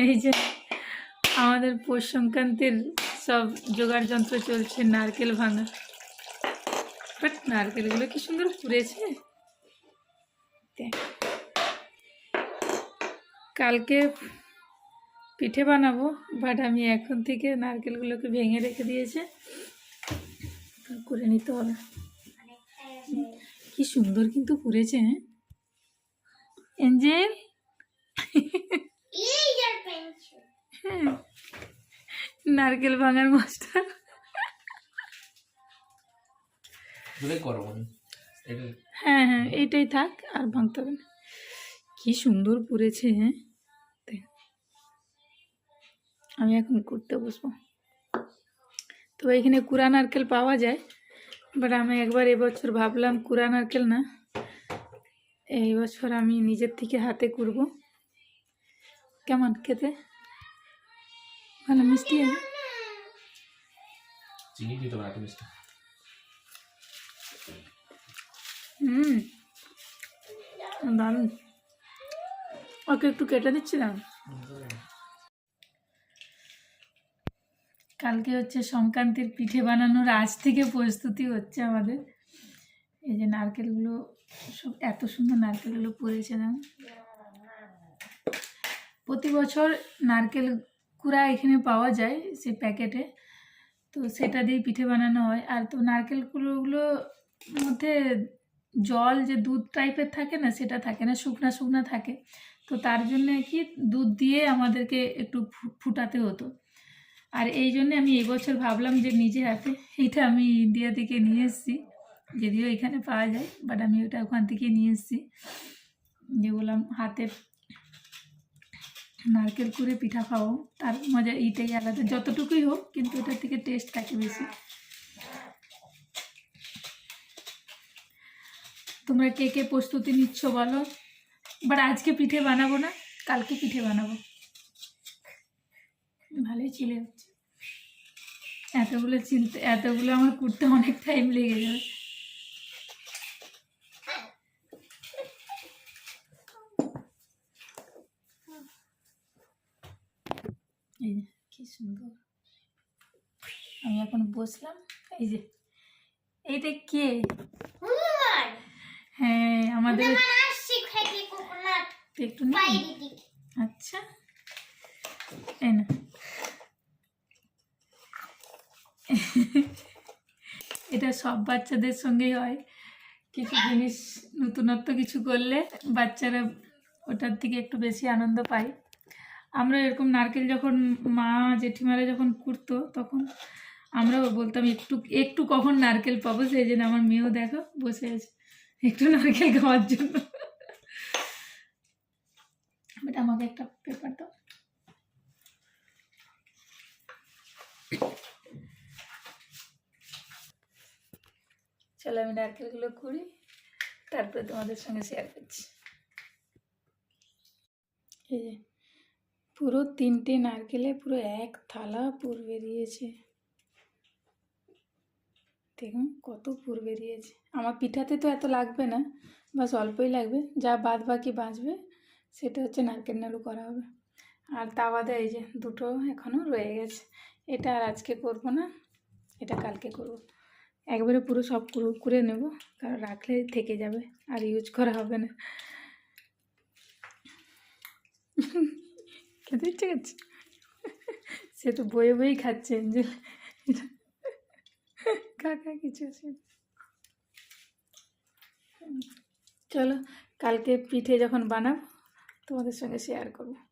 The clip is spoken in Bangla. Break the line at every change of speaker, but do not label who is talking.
এই যে আমাদের পৌষ সংক্রান্তির সব জোগাড় যন্ত্র চলছে, নারকেল ভাঙা। বাট নারকেলগুলো কি সুন্দর পুড়েছে কালকে পিঠে বানাবো বাট আমি এখন থেকে নারকেলগুলোকে ভেঙে রেখে দিয়েছে। করে নিতে হবে। কি সুন্দর কিন্তু পুড়েছে হ্যাঁ? এঞ্জেল নারকেল ভাঙার মাস্টার।
করো
হ্যাঁ হ্যাঁ এইটাই থাক আর ভাঙতে হবে না। কি সুন্দর পুড়েছে হ্যাঁ? আমি এখন করতে বসবো। তো এখানে কুড়া নারকেল পাওয়া যায় বাট আমি একবার এবছর ভাবলাম কুড়া নারকেল না। এই বছর আমি নিজের থেকে হাতে করব কেমন খেতে? ভালো মিষ্টি?
চিনি দিতে এত মিষ্টি।
হুম দারুণ। ওকে একটু কেটে দিচ্ছি দিচ্ছিলাম? কালকে হচ্ছে সংক্রান্তির পিঠে বানানোর আজ থেকে প্রস্তুতি হচ্ছে আমাদের। এই যে নারকেলগুলো সব এত সুন্দর নারকেলগুলো পড়েছে না? প্রতি বছর নারকেল কুড়া এখানে পাওয়া যায় সে প্যাকেটে। তো সেটা দিয়ে পিঠে বানানো হয়। আর তো নারকেলগুলোগুলো মধ্যে জল যে দুধ টাইপের থাকে না, সেটা থাকে না, শুকনা শুকনা থাকে। তো তার জন্য কি দুধ দিয়ে আমাদেরকে একটু ফুটাতে হতো। আর এই জন্য আমি এবছর ভাবলাম যে নিজে হাতে এইটা আমি ইন্ডিয়া থেকে নিয়ে এসেছি। যদিও এখানে পাওয়া যায়, বাট আমি ওটা ওখান থেকে নিয়ে এসেছি। যে বললাম হাতে নারকেল করে পিঠা খাওয়াও তার মজা এইটাই আলাদা। যতটুকুই হোক, কিন্তু এটার থেকে টেস্ট থাকে বেশি। তোমরা কে কে প্রস্তুতি নিচ্ছ বলো? বাট আজকে পিঠে বানাবো না, কালকে পিঠে বানাবো। ভালোই চিলে হচ্ছে। এতগুলো চিলতে এতগুলো আমার করতে অনেক টাইম লেগে যাবে। এই যে কি সুন্দর। আমি এখন বসলাম এই যে এইটা কে? হ্যাঁ আমাদের একটু আচ্ছা এই না। এটা সব বাচ্চাদের সঙ্গেই হয়। কিছু জিনিস নতুনত্ব কিছু করলে বাচ্চারা ওটার থেকে একটু বেশি আনন্দ পায়। আমরা এরকম নারকেল যখন মা জেঠিমারা যখন কুড়তো তখন আমরাও বলতাম, একটু একটু কখন নারকেল পাবো? সেই জন্য আমার মেয়েও দেখো বসে আছে, একটু নারকেল খাওয়ার জন্য। বাট আমাকে একটা পেপার দাও। চলো আমি নারকেলগুলো করি তারপরে তোমাদের সঙ্গে শেয়ার করছি। এই যে। পুরো তিনটে নারকেলে পুরো এক থালা পুর বেরিয়েছে। দেখুন কত পুর বেরিয়েছে। আমার পিঠাতে তো এত লাগবে না, বাস অল্পই লাগবে। যা বাদ বাকি বাঁচবে, সেটা হচ্ছে নারকেল নাড়ু করা হবে। আর তা বাদে এই যে, দুটো এখনও রয়ে গেছে। এটা আর আজকে করব না, এটা কালকে করব। একবারে পুরো সব পুরো করে নেব, কারণ রাখলে থেকে যাবে, আর ইউজ করা হবে না। খেতে ইচ্ছে করছে? সে তো বয়ে বয়েই খাচ্ছে, এঞ্জেল। কাকা কিছু চলো, কালকে পিঠে যখন বানাব, তোমাদের সঙ্গে শেয়ার করব।